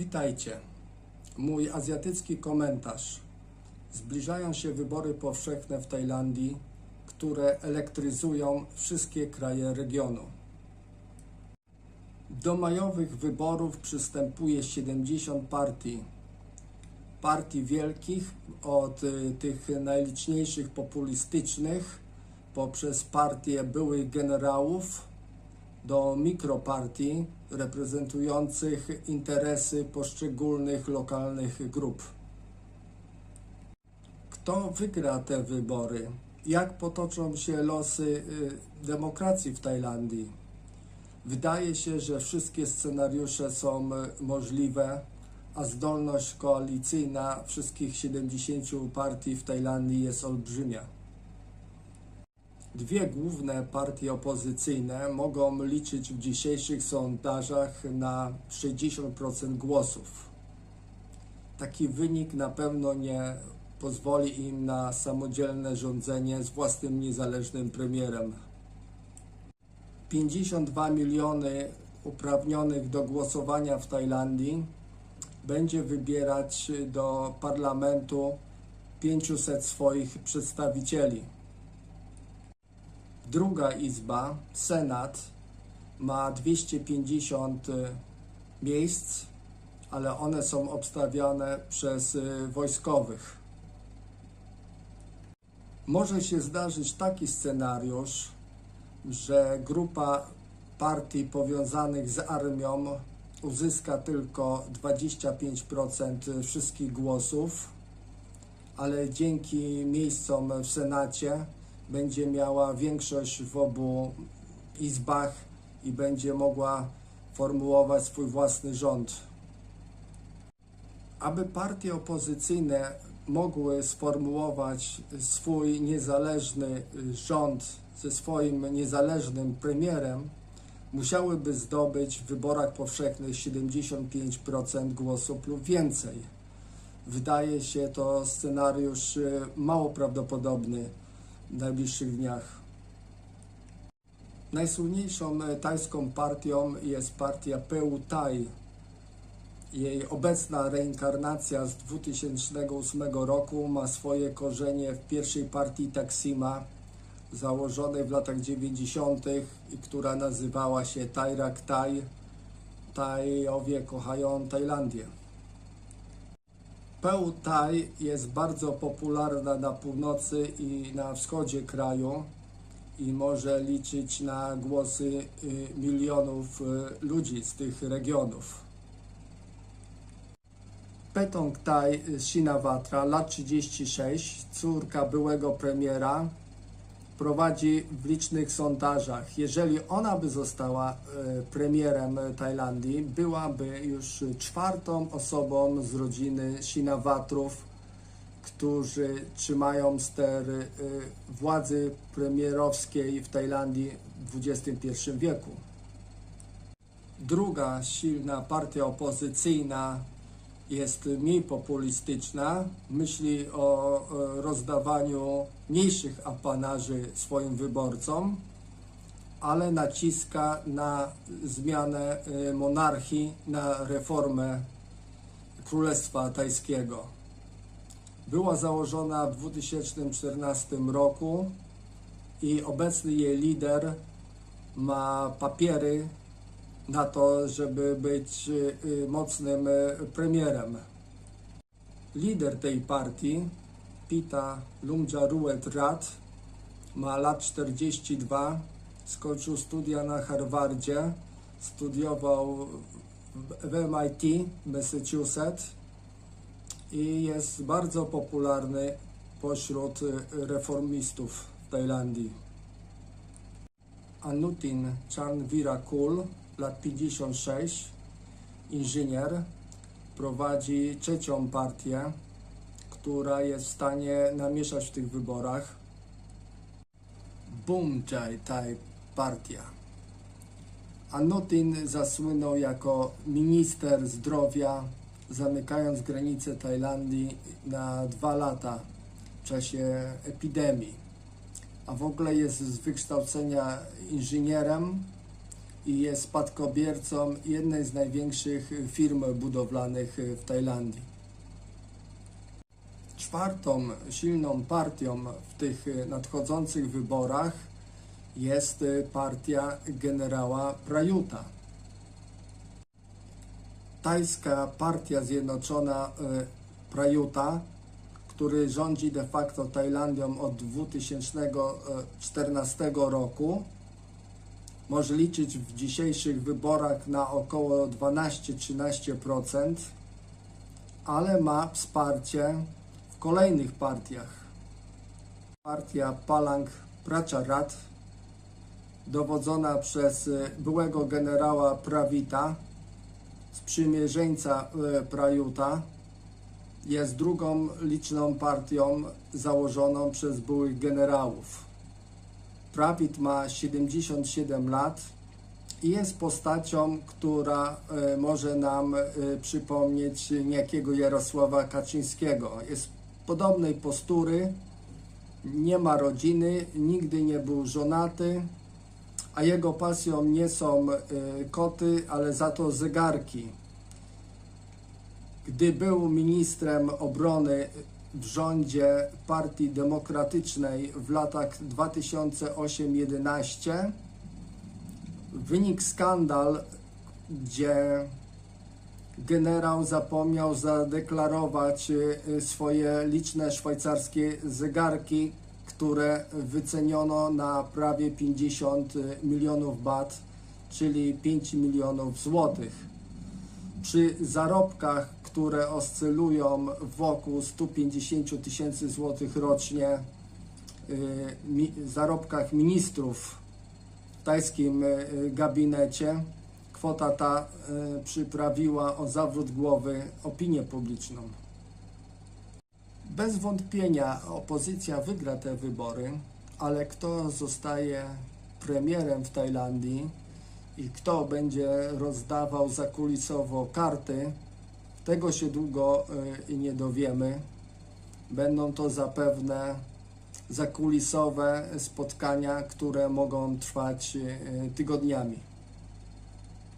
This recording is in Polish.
Witajcie. Mój azjatycki komentarz. Zbliżają się wybory powszechne w Tajlandii, które elektryzują wszystkie kraje regionu. Do majowych wyborów przystępuje 70 partii. Partii wielkich, od y, tych najliczniejszych populistycznych, poprzez partie byłych generałów, do mikropartii reprezentujących interesy poszczególnych lokalnych grup. Kto wygra te wybory? Jak potoczą się losy y, demokracji w Tajlandii? Wydaje się, że wszystkie scenariusze są y, możliwe, a zdolność koalicyjna wszystkich 70 partii w Tajlandii jest olbrzymia. Dwie główne partie opozycyjne mogą liczyć w dzisiejszych sondażach na 60% głosów. Taki wynik na pewno nie pozwoli im na samodzielne rządzenie z własnym niezależnym premierem. 52 miliony uprawnionych do głosowania w Tajlandii będzie wybierać do parlamentu 500 swoich przedstawicieli. Druga izba, Senat, ma 250 y, miejsc, ale one są obstawiane przez y, wojskowych. Może się zdarzyć taki scenariusz, że grupa partii powiązanych z armią uzyska tylko 25% wszystkich głosów, ale dzięki miejscom w Senacie będzie miała większość w obu izbach i będzie mogła formułować swój własny rząd. Aby partie opozycyjne mogły sformułować swój niezależny rząd ze swoim niezależnym premierem, musiałyby zdobyć w wyborach powszechnych 75% głosów lub więcej. Wydaje się to scenariusz y, mało prawdopodobny najbliższych dniach. Najsłynniejszą e, tajską partią jest partia PU Thai. Jej obecna reinkarnacja z 2008 roku ma swoje korzenie w pierwszej partii Taksima, założonej w latach 90., i która nazywała się Thairak Thai. Tajowie kochają Tajlandię. Thai jest bardzo popularna na północy i na wschodzie kraju i może liczyć na głosy y, milionów y, ludzi z tych regionów. Petong Thai Shinawatra, lat 36, córka byłego premiera, prowadzi w licznych sondażach. Jeżeli ona by została e, premierem Tajlandii, byłaby już czwartą osobą z rodziny Shinawatrów, którzy trzymają ster e, władzy premierowskiej w Tajlandii w XXI wieku. Druga silna partia opozycyjna jest mniej populistyczna, myśli o e, rozdawaniu mniejszych apanarzy swoim wyborcom, ale naciska na zmianę e, monarchii, na reformę Królestwa Tajskiego. Była założona w 2014 roku i obecny jej lider ma papiery na to, żeby być y, y, mocnym y, premierem. Lider tej partii, Pita Lumjaruet Rat, ma lat 42, skończył studia na Harvardzie, studiował w MIT, Massachusetts i jest bardzo popularny pośród reformistów w Tajlandii. Anutin Chanvirakul lat 56, inżynier, prowadzi trzecią partię, która jest w stanie namieszać w tych wyborach. Bumjai Thai partia. Anutin zasłynął jako minister zdrowia, zamykając granice Tajlandii na dwa lata w czasie epidemii. A w ogóle jest z wykształcenia inżynierem, i jest spadkobiercą jednej z największych firm budowlanych w Tajlandii. Czwartą silną partią w tych nadchodzących wyborach jest partia generała Prajuta. Tajska Partia Zjednoczona e, Prajuta, który rządzi de facto Tajlandią od 2014 roku, może liczyć w dzisiejszych wyborach na około 12-13%, ale ma wsparcie w kolejnych partiach. Partia Palang Pracharat, dowodzona przez e, byłego generała Prawita, sprzymierzeńca e, Prajuta, jest drugą liczną partią założoną przez byłych generałów. Prawit ma 77 lat i jest postacią, która e, może nam e, przypomnieć niejakiego Jarosława Kaczyńskiego. Jest podobnej postury, nie ma rodziny, nigdy nie był żonaty, a jego pasją nie są e, koty, ale za to zegarki. Gdy był ministrem obrony w rządzie Partii Demokratycznej w latach 2008-11, wynikł skandal, gdzie generał zapomniał zadeklarować e, swoje liczne szwajcarskie zegarki, które wyceniono na prawie 50 milionów bat, czyli 5 milionów złotych. Przy zarobkach, które oscylują wokół 150 tysięcy złotych rocznie, y, zarobkach ministrów w tajskim y, gabinecie, kwota ta y, przyprawiła o zawrót głowy opinię publiczną. Bez wątpienia opozycja wygra te wybory, ale kto zostaje premierem w Tajlandii i kto będzie rozdawał zakulisowo karty, tego się długo y, nie dowiemy. Będą to zapewne zakulisowe spotkania, które mogą trwać y, tygodniami.